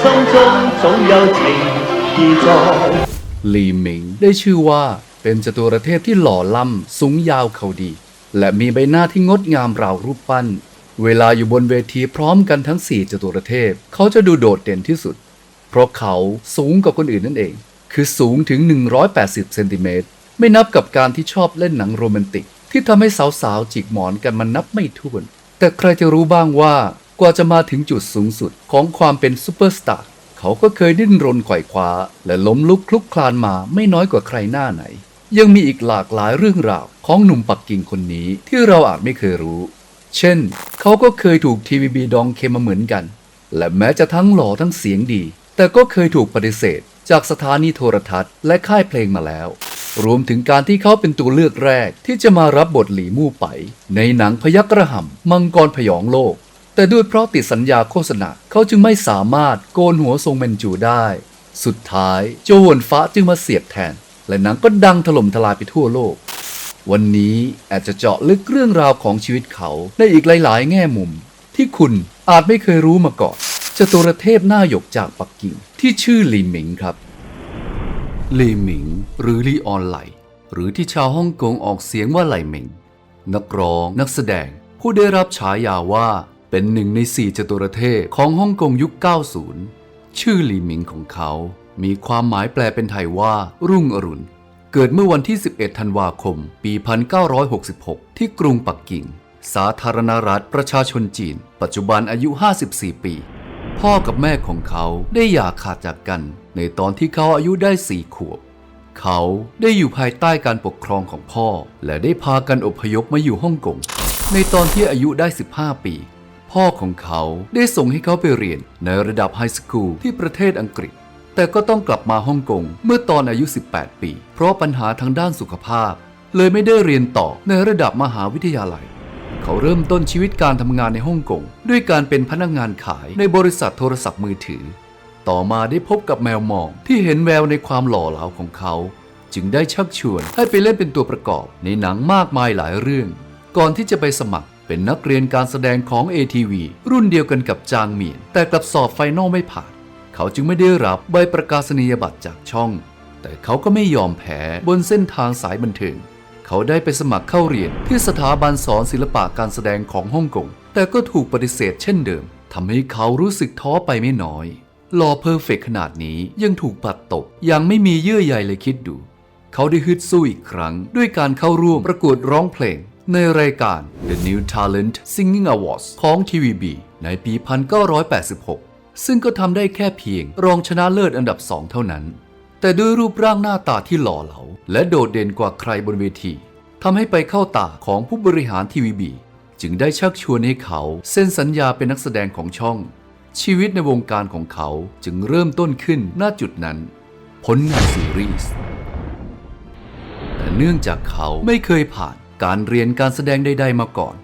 心中总有情意在？ ลีหมิงได้ชื่อว่าเป็นจตุรเทพที่หล่อล่ำสูงยาวเขาดี และมีใบหน้าที่งดงามราวรูปปั้น เวลาอยู่บนเวทีพร้อมกันทั้งสี่จตุรเทพ เขาจะดูโดดเด่นที่สุด เพราะเขาสูงกว่าคนอื่นนั่นเอง คือสูงถึง 180 เซนติเมตร ไม่นับกับการที่ชอบเล่นหนังโรแมนติก ที่ทำให้สาวๆจิกหมอนกันมันนับไม่ถ้วน แต่ใครจะรู้บ้างว่า กว่าจะมาถึงจุดสูงสุดของความเป็นซูเปอร์สตาร์เขาก็เคยดิ้นรนไขว่คว้า และล้มลุกคลุกคลานมาไม่น้อยกว่าใครหน้าไหน ยังมีอีกหลากหลายเรื่องราวของหนุ่มปักกิ่งคนนี้ที่เราอาจไม่เคยรู้ เช่น เขาก็เคยถูกทีวีบีดองเคมาเหมือนกัน และแม้จะทั้งหล่อทั้งเสียงดี แต่ก็เคยถูกปฏิเสธ จากสถานีโทรทัศน์และค่ายเพลงมาแล้ว รวมถึงการที่เขาเป็นตัวเลือกแรกที่จะมารับบทหลีมู่ไป ในหนังพยักกระห่ำมังกรพยองโลก แต่ด้วยเพราะติดสัญญาโฆษณาเขาจึงไม่สามารถโกนหัวทรงเมนจูได้ สุดท้ายโจวหวนฟ้าจึงมาเสียบแทน และหนังก็ดังถล่มทลายไปทั่วโลก วันนี้อาจจะเจาะลึกเรื่องราวของชีวิตเขาในอีกหลาย ๆ แง่มุม ที่คุณอาจไม่เคยรู้มาก่อนจตุรเทพหน้าหยกจากปักกิ่งที่ชื่อหลีหมิงครับลีหมิง หรือลีออนไหล หรือที่ชาวฮ่องกงออกเสียงว่าไหลหมิง นักร้องนักแสดงผู้ได้รับฉายาว่า เป็นหนึ่งในสี่จตุรเทพของฮ่องกงยุค 90 ชื่อหลีหมิงของเขา มีความหมายแปลเป็นไทยว่า รุ่งอรุณ เกิดเมื่อวันที่ 11 ธันวาคม ปี 1966 ที่กรุงปักกิ่ง สาธารณรัฐประชาชนจีน ปัจจุบันอายุ 54 ปี พ่อกับแม่ของเขาได้หย่าขาดจากกัน ในตอนที่เขาอายุได้สี่ขวบเขาได้อยู่ภายใต้การปกครองของพ่อ และได้พากันอพยพมาอยู่ฮ่องกง ในตอนที่อายุได้ 15 ปี พ่อของเขาได้ส่งให้เขาไปเรียนในระดับไฮสคูลที่ประเทศอังกฤษ แต่ก็ต้องกลับมาฮ่องกงเมื่อตอนอายุ 18 ปี เพราะปัญหาทางด้านสุขภาพ เลยไม่ได้เรียนต่อในระดับมหาวิทยาลัย เขาเริ่มต้นชีวิตการทำงานในฮ่องกงด้วยการเป็นพนักงานขายในบริษัทโทรศัพท์มือถือ ต่อมาได้พบกับแมวมองที่เห็นแววในความหล่อเหลาของเขา จึงได้ชักชวนให้ไปเล่นเป็นตัวประกอบในหนังมากมายหลายเรื่อง ก่อนที่จะไปสมัคร เป็นนักเรียนการแสดงของ ATV รุ่นเดียวกันกับจางเหมียนแต่กลับสอบไฟนอลไม่ผ่าน เขาจึงไม่ได้รับใบประกาศนียบัตรจากช่อง แต่เขาก็ไม่ยอมแพ้บนเส้นทางสายบันเทิง เขาได้ไปสมัครเข้าเรียนที่สถาบันสอนศิลปะการแสดงของฮ่องกง แต่ก็ถูกปฏิเสธเช่นเดิมทำให้เขารู้สึกท้อไปไม่น้อยหล่อเพอร์เฟกขนาดนี้ยังถูกปัดตกยังไม่มีเยื่อใยเลยคิดดู เขาได้ฮึดสู้อีกครั้ง ด้วยการเข้าร่วมประกวดร้องเพลง ในรายการ The New Talent Singing Awards ของ TVB ในปี 1986 ซึ่งก็ทำได้แค่เพียงรองชนะเลิศอันดับสองเท่านั้น แต่ด้วยรูปร่างหน้าตาที่หล่อเหลา และโดดเด่นกว่าใครบนเวทีทำให้ไปเข้าตาของผู้บริหารทีวีบีจึงได้ชักชวนให้เขาเซ็นสัญญาเป็นนักแสดงของช่อง ชีวิตในวงการของเขาจึงเริ่มต้นขึ้นณจุดนั้น ผลงานซีรีส์แต่เนื่องจากเขาไม่เคยผ่าน การเรียนการแสดงใดๆมาก่อน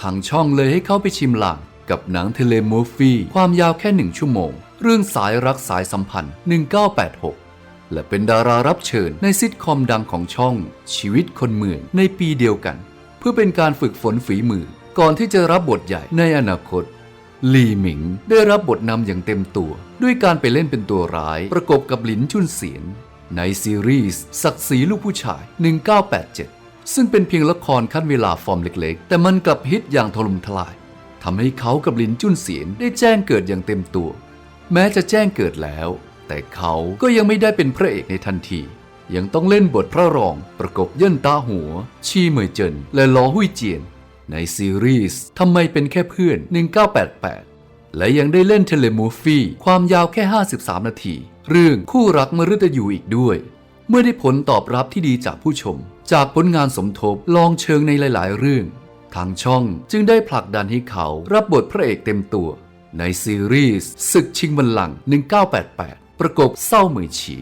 ทางช่องเลยให้เขาไปชิมลางกับหนังเทเลมูฟฟี่ความยาวแค่หนึ่งชั่วโมง เรื่องสายรักสายสัมพันธ์ 1986 และเป็นดารารับเชิญในซิทคอมดังของช่อง ชีวิตคนเมืองในปีเดียวกัน เพื่อเป็นการฝึกฝนฝีมือ ก่อนที่จะรับบทใหญ่ในอนาคตลีหมิงได้รับบทนำอย่างเต็มตัว ด้วยการไปเล่นเป็นตัวร้าย ประกบกับหลินจุนเสียน ในซีรีส์ศักดิ์ศรีลูกผู้ชาย 1987 ซึ่งเป็นเพียงละครขั้นเวลาฟอร์มเล็กๆ แต่มันกลับฮิตอย่างถล่มทลายทำให้เขากับหลินจุนเสียนได้แจ้งเกิดอย่างเต็มตัว แม้จะแจ้งเกิดแล้ว แต่เขาก็ยังไม่ได้เป็นพระเอกในทันที ยังต้องเล่นบทพระรองประกบเย่นตาหัว ชีเหมยเจินและลอหุยเจียน ในซีรีส์ทำไมเป็นแค่เพื่อน 1988 และยังได้เล่นเทเลมูฟฟี่ความยาวแค่ 53 นาที เรื่องคู่รักมฤตยูอีกด้วย เมื่อได้ผลตอบรับที่ดีจากผู้ชม จากผลงานสมทบลองเชิงในหลาย ๆ เรื่อง ทางช่องจึงได้ผลักดันให้เขารับบทพระเอกเต็มตัว ในซีรีส์ศึกชิงบัลลังก์1988 ประกบเศร้าเหมยฉี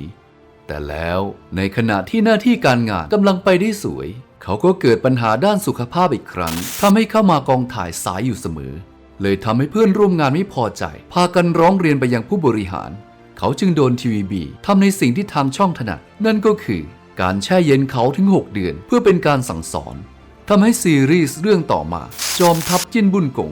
แต่แล้วในขณะที่หน้าที่การงานกำลังไปได้สวย เขาก็เกิดปัญหาด้านสุขภาพอีกครั้งทำให้เข้ามากองถ่ายสายอยู่เสมอ เลยทำให้เพื่อนร่วมงานไม่พอใจ พากันร้องเรียนไปยังผู้บริหาร เขาจึงโดนทีวีบีทำในสิ่งที่ทางช่องถนัดนั่นก็คือ การแช่เย็นเขาถึง 6 เดือน เพื่อเป็นการสั่งสอนทำให้ซีรีส์เรื่องต่อมา จอมทัพจินบุญกง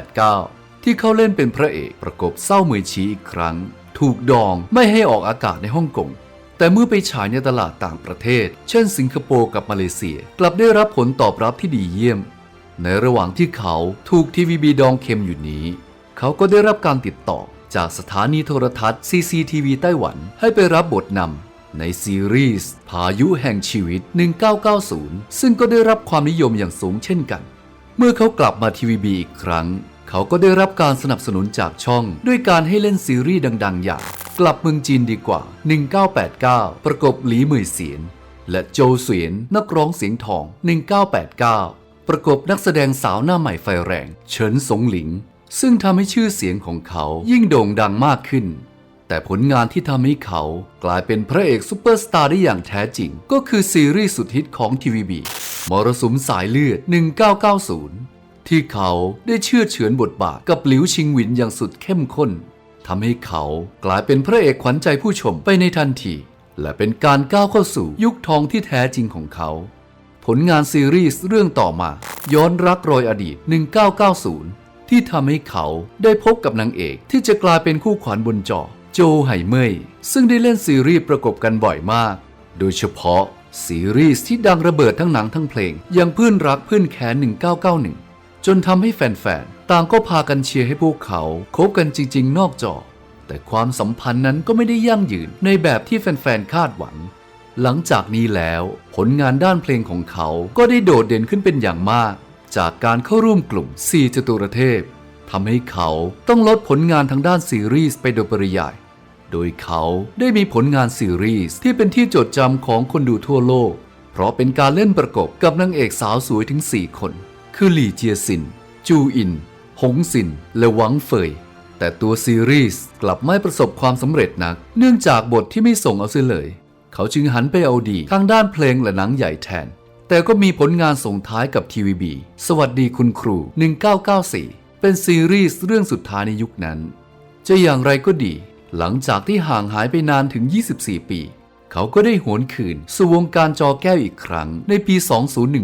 1989 ที่เขาเล่นเป็นพระเอกประกบเศร้าเหมยชีอีกครั้ง ถูกดองไม่ให้ออกอากาศในฮ่องกงแต่เมื่อไปฉายในตลาดต่างประเทศ เช่นสิงคโปร์กับมาเลเซีย กลับได้รับผลตอบรับที่ดีเยี่ยม ในระหว่างที่เขาถูกทีวีบีดองเค็มอยู่นี้ เขาก็ได้รับการติดต่อจากสถานีโทรทัศน์ CCTV ไต้หวันให้ไปรับบทนำ ในซีรีส์พายุแห่งชีวิต 1990 ซึ่งก็ได้รับความนิยมอย่างสูงเช่นกัน เมื่อเขากลับมาทีวีบีอีกครั้ง เขาก็ได้รับการสนับสนุนจากช่อง ด้วยการให้เล่นซีรีส์ดัง ๆ อย่าง กลับเมืองจีนดีกว่า 1989 ประกบหลีเหมยเสียน และโจเสียนนักร้องเสียงทอง 1989 ประกบนักแสดงสาวหน้าใหม่ไฟแรง เฉินสงหลิง ซึ่งทำให้ชื่อเสียงของเขายิ่งโด่งดังมากขึ้น แต่ผลงานที่ทำให้เขากลายเป็นพระเอกซูเปอร์สตาร์ได้อย่างแท้จริง ก็คือซีรีส์สุดฮิตของทีวีบีมรสุมสายเลือด 1990 ที่เขาได้เชื่อเฉือนบทบาทกับหลิวชิงหวินอย่างสุดเข้มข้นทำให้เขากลายเป็นพระเอกขวัญใจผู้ชมไปในทันที และเป็นการก้าวเข้าสู่ยุคทองที่แท้จริงของเขา ผลงานซีรีส์เรื่องต่อมา ย้อนรักรอยอดีต 1990 ที่ทำให้เขาได้พบกับนางเอกที่จะกลายเป็นคู่ขวัญบนจอ โจไห่เมยซึ่งได้เล่นซีรีส์ประกบกันบ่อยมาก โดยเฉพาะซีรีส์ที่ดังระเบิดทั้งหนังทั้งเพลง อย่างเพื่อนรักเพื่อนแค้น 1991 จนทำให้แฟนๆ ต่างก็พากันเชียร์ให้พวกเขาคบกันจริง ๆ นอกจอ แต่ความสัมพันธ์นั้นก็ไม่ได้ยั่งยืนในแบบที่แฟนๆ คาดหวัง หลังจากนี้แล้วผลงานด้านเพลงของเขาก็ได้โดดเด่นขึ้นเป็นอย่างมาก จากการเข้าร่วมกลุ่ม 4 จตุรเทพทำให้เขาต้องลดผลงานทางด้านซีรีส์ไปโดยปริยาย โดยเขาได้มีผลงานซีรีส์ที่เป็นที่จดจำของคนดูทั่วโลก เพราะเป็นการเล่นประกบกับนางเอกสาวสวยถึง 4 คน คือหลี่เจียซิน จูอิน หงซิน และหวังเฟย แต่ตัวซีรีส์กลับไม่ประสบความสำเร็จนัก เนื่องจากบทที่ไม่ส่งเอาเสียเลย เขาจึงหันไปเอาดีทางด้านเพลงและหนังใหญ่แทน แต่ก็มีผลงานส่งท้ายกับทีวีบีสวัสดีคุณครู 1994 เป็นซีรีส์เรื่องสุดท้ายในยุคนั้นจะอย่างไรก็ดี หลังจากที่ห่างหายไปนานถึง 24 ปี เขาก็ได้หวนคืนสู่วงการจอแก้วอีกครั้งในปี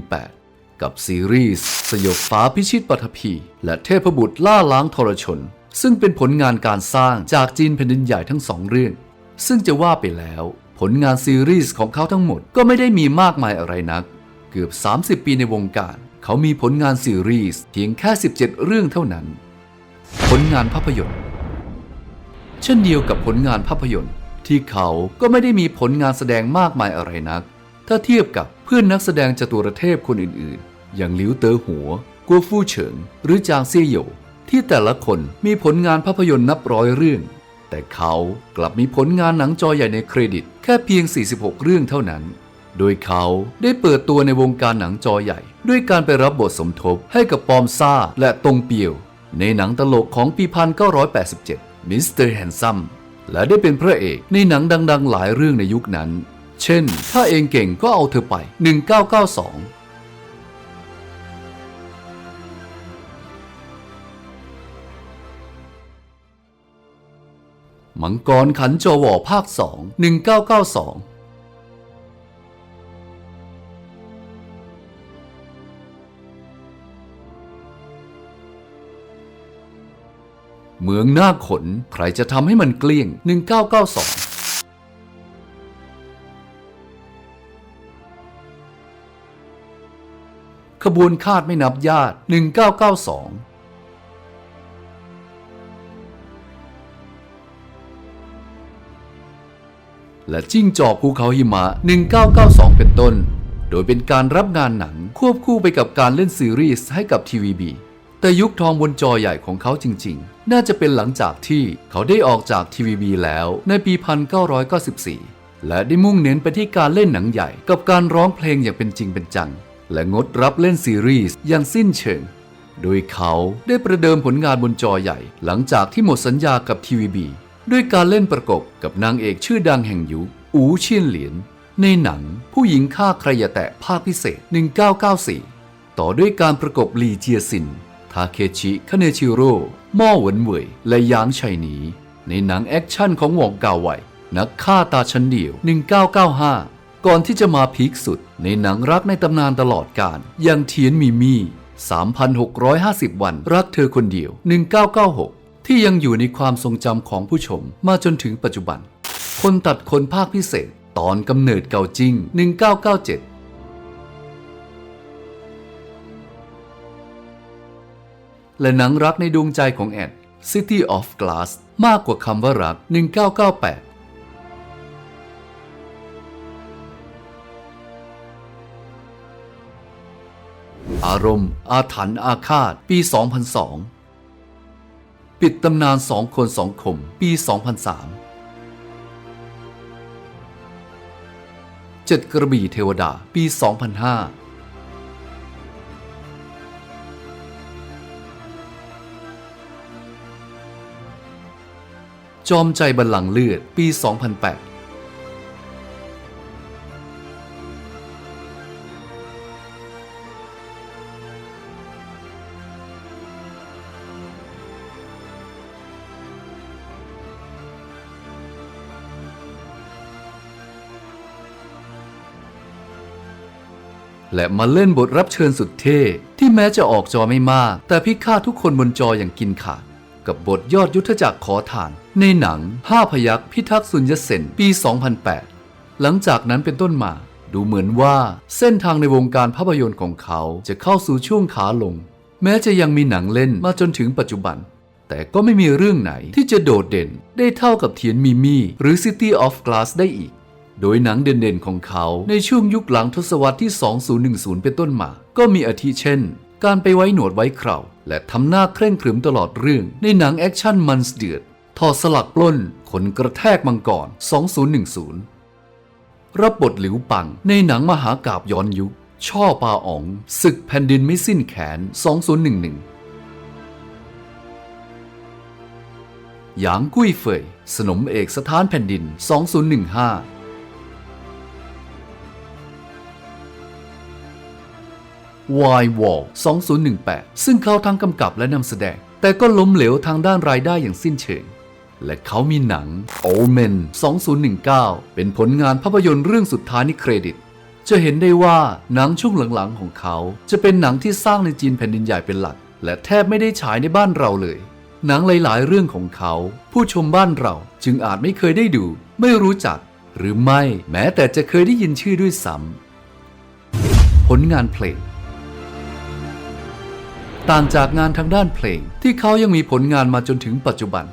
2018 กับซีรีส์สยบฟ้าพิชิตปัทภีและเทพบุตรล่าล้างทรชน ซึ่งเป็นผลงานการสร้างจากจีนแผ่นดินใหญ่ทั้งสองเรื่อง ซึ่งจะว่าไปแล้ว ผลงานซีรีส์ของเขาทั้งหมดก็ไม่ได้มีมากมายอะไรนัก เกือบ 30 ปีในวงการ เขามีผลงานซีรีส์เพียงแค่ 17 เรื่องเท่านั้น ผลงานภาพยนตร์ เช่นเดียวกับผลงานภาพยนตร์ ที่เขาก็ไม่ได้มีผลงานแสดงมากมายอะไรนัก ถ้าเทียบกับเพื่อนนักแสดงจตุรเทพคนอื่นๆ อย่างหลิวเต๋อหัว กัวฟู่เฉิง หรือจางเซี่ยโหยที่แต่ละคนมีผลงานภาพยนตร์นับร้อยเรื่อง แต่เขากลับมีผลงานหนังจอใหญ่ในเครดิต แค่เพียง 46 เรื่องเท่านั้น โดยเขาได้เปิดตัวในวงการหนังจอใหญ่ ด้วยการไปรับบทสมทบให้กับปอมซ่าและตงเปียว ในหนังตลกของปี 1987 มิสเตอร์แฮนซัมและได้เป็นพระเอกในหนังดัง ๆ หลายเรื่องในยุคนั้น เช่น ถ้าเองเก่งก็เอาเธอไป 1992มังกรขันโจวอภาค 2 1992 เมืองหน้าขน ใครจะทำให้มันเกลี้ยง 1992ขบวนคาดไม่นับญาติ 1992 และจิ้งจอกภูเขาหิมะ 1992 เป็นต้น โดยเป็นการรับงานหนังควบคู่ไปกับการเล่นซีรีส์ให้กับทีวีบีแต่ยุคทองบนจอใหญ่ของเขาจริง ๆ น่าจะเป็นหลังจากที่เขาได้ออกจากทีวีบีแล้วในปี 1994 และได้มุ่งเน้นไปที่การเล่นหนังใหญ่กับการร้องเพลงอย่างเป็นจริงเป็นจัง และงดรับเล่นซีรีส์อย่างสิ้นเชิง โดยเขาได้ประเดิมผลงานบนจอใหญ่ หลังจากที่หมดสัญญากับทีวีบีด้วยการเล่นประกบกับนางเอกชื่อดังแห่งยุคอูเชียนเหลียน ในหนังผู้หญิงฆ่าใครอย่าแตะภาคพิเศษ 1994 ต่อด้วยการประกบลีเจียซิน ทาเคชิคาเนชิโร่ ม่อเหวินเหวยและยางชัยหนี ในหนังแอคชั่นของหวงกาไวนักฆ่าตาชั้นเดียว 1995 ก่อนที่จะมาพีคสุด ในหนังรักในตำนานตลอดกาลอย่างเทียนมีมี่ 3,650 วันรักเธอคนเดียว 1996 ที่ยังอยู่ในความทรงจำของผู้ชมมาจนถึงปัจจุบัน คนตัดคนภาคพิเศษ ตอนกำเนิดเก่าจริง1997 และหนังรักในดวงใจของแอด City of Glass มากกว่าคำว่ารัก 1998อารมณ์ อาถรรพ์อาฆาต ปี 2002 ปิดตำนานสองคนสองคมปี 2003 เจ็ดกระบี่เทวดา ปี 2005 จอมใจบัลลังก์เลือด ปี 2008และมาเล่นบทรับเชิญสุดเท่ ที่แม้จะออกจอไม่มาก แต่พิฆาตทุกคนบนจออย่างกินขาด กับบทยอดยุทธจักรขอทาน ในหนังห้าพยักษ์พิทักษ์สุญญเซนปี 2008 หลังจากนั้นเป็นต้นมา ดูเหมือนว่าเส้นทางในวงการภาพยนตร์ของเขาจะเข้าสู่ช่วงขาลง แม้จะยังมีหนังเล่นมาจนถึงปัจจุบัน แต่ก็ไม่มีเรื่องไหนที่จะโดดเด่นได้เท่ากับเทียนมิมี่หรือ City of Glass ได้อีกโดยหนังเด่นๆของเขาในช่วงยุคหลังทศวรรษที่ 2010 เป็นต้นมา ก็มีอาทิเช่น การไปไว้หนวดไว้เครา และทำหน้าเคร่งขรึมตลอดเรื่องในหนังแอคชั่นมันสเดือดถอดสลักปล้นขนกระแทกมังกร 2010 รับบทหลิวปังในหนังมหากาบย้อนยุค ช่อปาอ๋อง ศึกแผ่นดินไม่สิ้นแขน 2011 หยางกุ้ยเฟย สนมเอกสถานแผ่นดิน 2015 วายวอล2018 ซึ่งเขาทั้งกำกับและนำแสดง แต่ก็ล้มเหลวทางด้านรายได้อย่างสิ้นเชิง และเขามีหนัง Omen 2019 เป็นผลงานภาพยนตร์เรื่องสุดท้ายในเครดิต จะเห็นได้ว่าหนังช่วงหลังๆของเขา จะเป็นหนังที่สร้างในจีนแผ่นดินใหญ่เป็นหลัก และแทบไม่ได้ฉายในบ้านเราเลย หนังหลายๆ เรื่องของเขา ผู้ชมบ้านเราจึงอาจไม่เคยได้ดู ไม่รู้จัก หรือไม่แม้แต่จะเคยได้ยินชื่อด้วยซ้ำผลงานเพลง ต่างจากงานทางด้านเพลง ที่เขายังมีผลงานมาจนถึงปัจจุบัน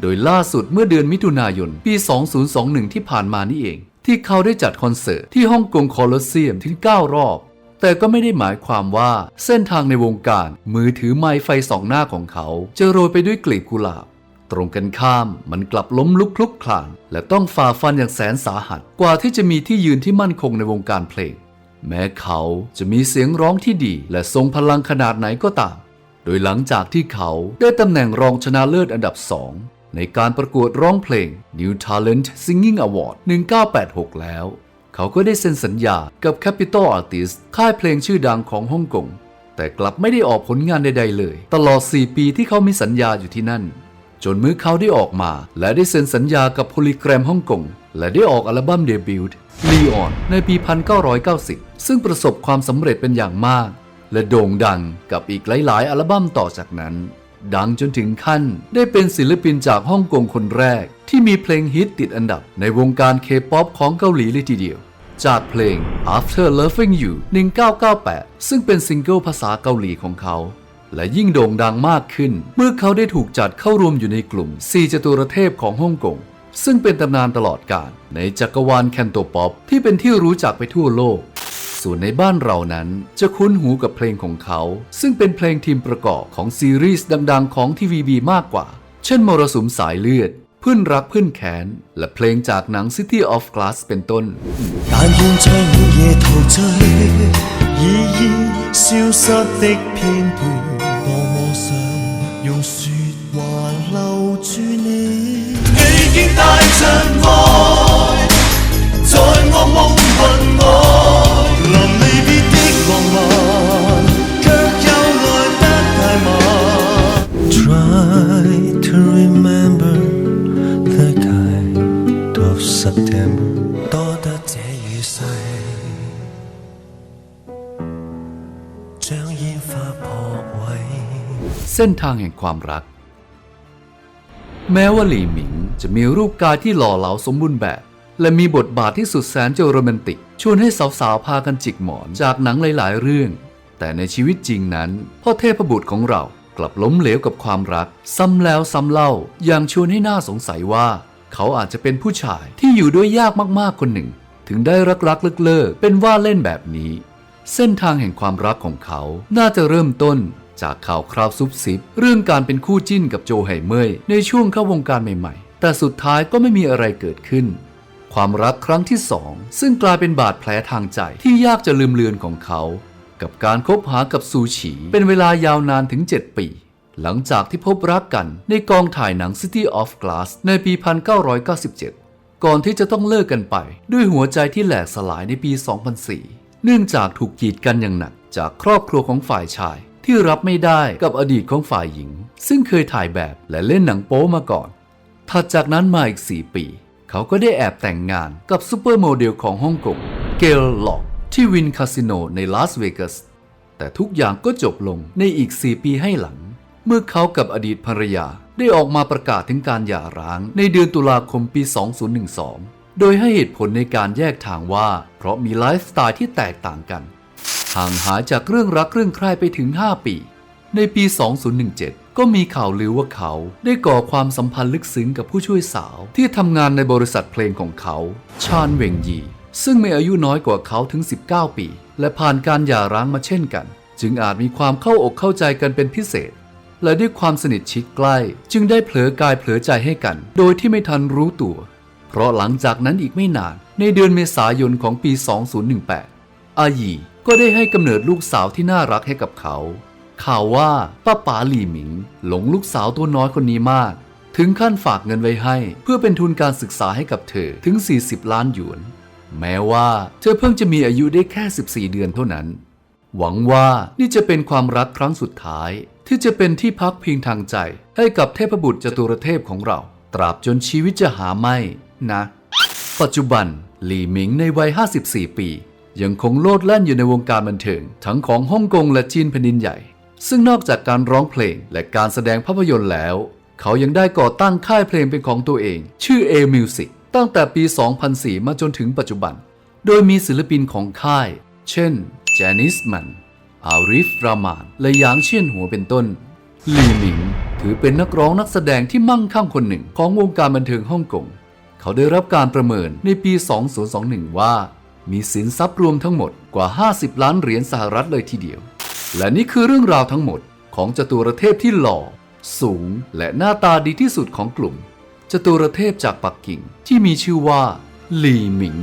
โดยล่าสุดเมื่อเดือนมิถุนายน ปี 2021 ที่ผ่านมานี่เอง ที่เขาได้จัดคอนเสิร์ตที่ฮ่องกงโคลอสเซียมถึง 9 รอบ แต่ก็ไม่ได้หมายความว่าเส้นทางในวงการ มือถือไม้ไฟสองหน้าของเขา จะโรยไปด้วยกลีบกุหลาบตรงกันข้ามมันกลับล้มลุกคลุกคลาน และต้องฝ่าฟันอย่างแสนสาหัส กว่าที่จะมีที่ยืนที่มั่นคงในวงการเพลง แม้เขาจะมีเสียงร้องที่ดีและทรงพลังขนาดไหนก็ตาม โดยหลังจากที่เขาได้ตำแหน่งรองชนะเลิศอันดับ2ในการประกวดร้องเพลง New Talent Singing Award 1986 แล้ว เขาก็ได้เซ็นสัญญากับ Capital Artists ค่ายเพลงชื่อดังของฮ่องกง แต่กลับไม่ได้ออกผลงานใดๆเลย ตลอด 4 ปีที่เขามีสัญญาอยู่ที่นั่น จนเมื่อเขาได้ออกมา และได้เซ็นสัญญากับ Polygram ฮ่องกง และได้ออกอัลบั้มเดบิวต์ Leon ในปี 1990 ซึ่งประสบความสำเร็จเป็นอย่างมาก และโด่งดังกับอีกหลาย ๆ อัลบั้มต่อจากนั้น ดังจนถึงขั้นได้เป็นศิลปินจากฮ่องกงคนแรก ที่มีเพลงฮิตติดอันดับในวงการเคป๊อปของเกาหลีเลยทีเดียว จากเพลง After Loving You 1998 ซึ่งเป็นซิงเกิลภาษาเกาหลีของเขาและยิ่งโด่งดังมากขึ้น เมื่อเขาได้ถูกจัดเข้ารวมอยู่ในกลุ่ม 4จตุรเทพของฮ่องกง ซึ่งเป็นตำนานตลอดกาลในจักรวาลแคนโตป๊อปที่เป็นที่รู้จักไปทั่วโลก ส่วนในบ้านเรานั้นจะคุ้นหูกับเพลงของเขา ซึ่งเป็นเพลงทีมประกอบของซีรีส์ดัง ๆ ของทีวีบีมากกว่า เช่นมรสุมสายเลือด เพื่อนรักเพื่อนแขน และเพลงจากหนัง City of Glass เป็นต้น 但愿在午夜陶醉，已已消失的片段， 爱，在我梦魂外，临离别的浪漫，却又来得太晚。Try to remember the kind of September，多得这雨势，将烟花扑 เส้นทางแห่งความรัก แม้ว่าหลี่หมิง จะมีรูปกายที่หล่อเหลาสมบูรณ์แบบ และมีบทบาทที่สุดแสนจะโรแมนติก ชวนให้สาวๆพากันจิกหมอนจากหนังหลายๆ เรื่อง แต่ในชีวิตจริงนั้น พ่อเทพบุตรของเรากลับล้มเหลวกับความรัก ซ้ำแล้วซ้ำเล่าอย่างชวนให้น่าสงสัยว่า เขาอาจจะเป็นผู้ชายที่อยู่ด้วยยากมากๆคนหนึ่ง ถึงได้รักๆเลิกๆเป็นว่าเล่นแบบนี้ เส้นทางแห่งความรักของเขาน่าจะเริ่มต้นจากข่าวคราวซุบซิบ เรื่องการเป็นคู่จิ้นกับโจไห่เมยในช่วงเข้าวงการใหม่ๆ แต่สุดท้ายก็ไม่มีอะไรเกิดขึ้น ความรักครั้งที่สองซึ่งกลายเป็นบาดแผลทางใจที่ยากจะลืมเลือนของเขา กับการคบหากับซูฉีเป็นเวลายาวนานถึง 7 ปี หลังจากที่พบรักกันในกองถ่ายหนัง City of Glass ในปี 1997 ก่อนที่จะต้องเลิกกันไป ด้วยหัวใจที่แหลกสลายในปี 2004 เนื่องจากถูกกีดกันอย่างหนักจากครอบครัวของฝ่ายชายที่รับไม่ได้กับอดีตของฝ่ายหญิง ซึ่งเคยถ่ายแบบและเล่นหนังโป๊มาก่อน ถัดจากนั้นมาอีก 4 ปี เขาก็ได้แอบแต่งงานกับซูเปอร์โมเดลของฮ่องกงเกลล็อกที่วินคาสิโนในลาสเวกัส แต่ทุกอย่างก็จบลงในอีก 4 ปีให้หลัง เมื่อเขากับอดีตภรรยาได้ออกมาประกาศถึงการหย่าร้างในเดือนตุลาคมปี 2012 โดยให้เหตุผลในการแยกทางว่า เพราะมีไลฟ์สไตล์ที่แตกต่างกันห่างหายจากเรื่องรักเรื่องใครไปถึง 5 ปี ในปี 2017 ก็มีข่าวลือว่าเขาได้ก่อความสัมพันธ์ลึกซึ้งกับผู้ช่วยสาว ที่ทำงานในบริษัทเพลงของเขา ชาญเวงยี ซึ่งมีอายุน้อยกว่าเขาถึง 19 ปี และผ่านการหย่าร้างมาเช่นกัน จึงอาจมีความเข้าอกเข้าใจกันเป็นพิเศษ และด้วยความสนิทชิดใกล้ จึงได้เผลอกายเผลอใจให้กัน โดยที่ไม่ทันรู้ตัว เพราะหลังจากนั้นอีกไม่นาน ในเดือนเมษายนของปี 2018 อายีก็ได้ให้กำเนิดลูกสาวที่น่ารักให้กับเขา ข่าวว่าป้าป๋าหลี่หมิง หลงลูกสาวตัวน้อยคนนี้มาก ถึงขั้นฝากเงินไว้ให้ เพื่อเป็นทุนการศึกษาให้กับเธอถึง 40 ล้านหยวน แม้ว่าเธอเพิ่งจะมีอายุได้แค่ 14 เดือนเท่านั้น หวังว่านี่จะเป็นความรักครั้งสุดท้าย ที่จะเป็นที่พักพิงทางใจ ให้กับเทพบุตรจตุรเทพของเรา ตราบจนชีวิตจะหาไม่นะ ปัจจุบันหลี่หมิงในวัย 54 ปี ยังคงโลดแล่นอยู่ในวงการบันเทิงทั้งของฮ่องกงและจีนแผ่นดินใหญ่ ซึ่งนอกจากการร้องเพลงและการแสดงภาพยนตร์แล้ว เขายังได้ก่อตั้งค่ายเพลงเป็นของตัวเอง ชื่อ A Music ตั้งแต่ปี 2004 มาจนถึงปัจจุบัน โดยมีศิลปินของค่าย เช่นจานิสมันอาริฟ รามาน และยางเชียนหัวเป็นต้น ลีหมิง ถือเป็นนักร้องนักแสดงที่มั่งคั่งคนหนึ่งของวงการบันเทิงฮ่องกง เขาได้รับการประเมินในปี 2021 ว่า มีสินทรัพย์รวมทั้งหมดกว่า 50 ล้านเหรียญสหรัฐเลยทีเดียว และนี่คือเรื่องราวทั้งหมดของจตุรเทพที่หล่อ สูงและหน้าตาดีที่สุดของกลุ่ม จตุรเทพจากปักกิ่งที่มีชื่อว่าหลี่หมิง